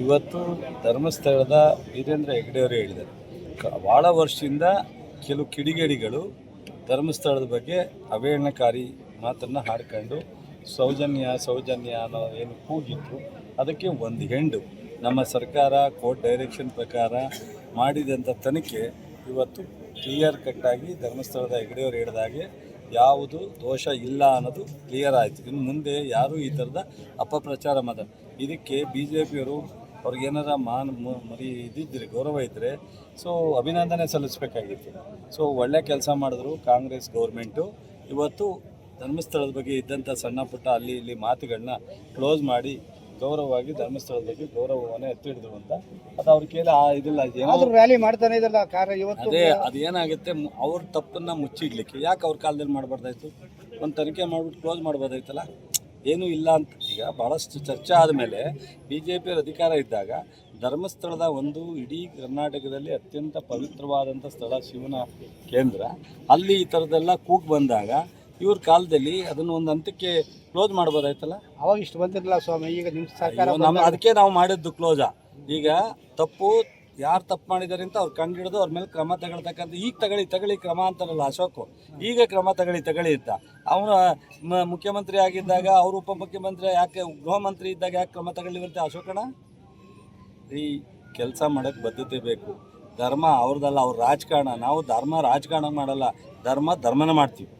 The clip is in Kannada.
ಇವತ್ತು ಧರ್ಮಸ್ಥಳದ ವೀರೇಂದ್ರ ಹೆಗ್ಡೆಯವರು ಹೇಳಿದ್ದಾರೆ. ಕ- ಭಾಳ ವರ್ಷದಿಂದ ಕೆಲವು ಕಿಡಿಗೇಡಿಗಳು ಧರ್ಮಸ್ಥಳದ ಬಗ್ಗೆ ಅವೇಳನಕಾರಿ ಮಾತನ್ನು ಹಾಡ್ಕೊಂಡು ಸೌಜನ್ಯ ಸೌಜನ್ಯ ಅನ್ನೋ ಏನು ಕೂಗಿತ್ತು ಅದಕ್ಕೆ ಒಂದು ಹೆಂಡು ನಮ್ಮ ಸರ್ಕಾರ ಕೋರ್ಟ್ ಡೈರೆಕ್ಷನ್ ಪ್ರಕಾರ ಮಾಡಿದಂಥ ತನಿಖೆ ಇವತ್ತು ಕ್ಲಿಯರ್ ಕಟ್ಟಾಗಿ ಧರ್ಮಸ್ಥಳದ ಹೆಗ್ಡೆಯವರು ಹೇಳಿದಾಗೆ ಯಾವುದು ದೋಷ ಇಲ್ಲ ಅನ್ನೋದು ಕ್ಲಿಯರ್ ಆಯಿತು. ಇನ್ನು ಮುಂದೆ ಯಾರೂ ಈ ಥರದ ಅಪಪ್ರಚಾರ ಮಾಡ, ಇದಕ್ಕೆ ಬಿ ಜೆ ಪಿಯವರು ಅವ್ರಿಗೆ ಏನಾರ ಮಾನ್ ಮರಿ ಇದ್ದಿದ್ರೆ ಗೌರವ ಇದ್ದರೆ ಸೊ ಅಭಿನಂದನೆ ಸಲ್ಲಿಸಬೇಕಾಗಿತ್ತು. ಸೊ ಒಳ್ಳೆ ಕೆಲಸ ಮಾಡಿದ್ರು ಕಾಂಗ್ರೆಸ್ ಗೌರ್ಮೆಂಟು. ಇವತ್ತು ಧರ್ಮಸ್ಥಳದ ಬಗ್ಗೆ ಇದ್ದಂಥ ಸಣ್ಣ ಪುಟ್ಟ ಅಲ್ಲಿ ಇಲ್ಲಿ ಮಾತುಗಳನ್ನ ಕ್ಲೋಸ್ ಮಾಡಿ ಗೌರವವಾಗಿ ಧರ್ಮಸ್ಥಳದ ಬಗ್ಗೆ ಗೌರವವನ್ನು ಎತ್ತಿ ಹಿಡಿದ್ರು ಅಂತ. ಅದು ಅವ್ರ ಕೇಳಿ ಆ ಇದಿಲ್ಲ ಏನೋ ಆದ್ರೂ ರ್ಯಾಲಿ ಮಾಡ್ತಾನೆ ಇದಲ್ಲ ಇವತ್ತು ಅದೇ ಅದೇನಾಗುತ್ತೆ ಅವ್ರ ತಪ್ಪನ್ನು ಮುಚ್ಚಿಡ್ಲಿಕ್ಕೆ ಯಾಕೆ ಅವ್ರ ಕಾಲದಲ್ಲಿ ಮಾಡಬಾರ್ದಾಯ್ತು? ಒಂದು ತನಿಖೆ ಮಾಡಿಬಿಟ್ಟು ಕ್ಲೋಸ್ ಮಾಡ್ಬೋದಾಯ್ತಲ್ಲ? ಏನೂ ಇಲ್ಲ ಅಂತ. ಈಗ ಭಾಳಷ್ಟು ಚರ್ಚೆ ಆದಮೇಲೆ ಬಿ ಜೆ ಪಿಯವ್ರ ಅಧಿಕಾರ ಇದ್ದಾಗ ಧರ್ಮಸ್ಥಳದ ಒಂದು ಇಡೀ ಕರ್ನಾಟಕದಲ್ಲಿ ಅತ್ಯಂತ ಪವಿತ್ರವಾದಂಥ ಸ್ಥಳ ಶಿವನ ಕೇಂದ್ರ. ಅಲ್ಲಿ ಈ ಥರದ್ದೆಲ್ಲ ಕೂಗ್ ಬಂದಾಗ ಇವ್ರ ಕಾಲದಲ್ಲಿ ಅದನ್ನು ಒಂದು ಹಂತಕ್ಕೆ ಕ್ಲೋಸ್ ಮಾಡ್ಬೋದಾಯ್ತಲ್ಲ? ಅವಾಗ ಇಷ್ಟು ಬಂದಿರಲಿಲ್ಲ ಸ್ವಾಮಿ ಈಗ ನಿಮ್ಮ ಸರ್ಕಾರ ನಮ್ಮ ಅದಕ್ಕೆ ನಾವು ಮಾಡಿದ್ದು ಕ್ಲೋಸಾ? ಈಗ ತಪ್ಪು ಯಾರು ತಪ್ಪು ಮಾಡಿದ್ದಾರೆ ಅಂತ ಅವ್ರು ಕಂಡಿಡಿದು ಅವ್ರ ಮೇಲೆ ಕ್ರಮ ತಗೊಳ್ತಕ್ಕಂಥ ಈಗ ತಗೊಳ್ಳಿ ತಗೊಳ್ಳಿ ಕ್ರಮ ಅಂತಾರಲ್ಲ ಅಶೋಕು. ಈಗ ಕ್ರಮ ತಗೊಳ್ಳಿ ತಗೊಳ್ಳಿ ಅಂತ. ಅವನು ಮುಖ್ಯಮಂತ್ರಿ ಆಗಿದ್ದಾಗ, ಅವ್ರ ಉಪಮುಖ್ಯಮಂತ್ರಿ ಯಾಕೆ ಗೃಹ ಮಂತ್ರಿ ಇದ್ದಾಗ ಯಾಕೆ ಕ್ರಮ ತಗೊಳ್ಳಿರುತ್ತೆ ಅಶೋಕಣ್ಣ? ಈ ಕೆಲಸ ಮಾಡೋಕ್ಕೆ ಬದ್ಧತೆ ಬೇಕು. ಧರ್ಮ ಅವ್ರದ್ದಲ್ಲ ಅವ್ರ ರಾಜಕಾರಣ. ನಾವು ಧರ್ಮ ರಾಜಕಾರಣ ಮಾಡಲ್ಲ. ಧರ್ಮ ಧರ್ಮನ ಮಾಡ್ತೀವಿ.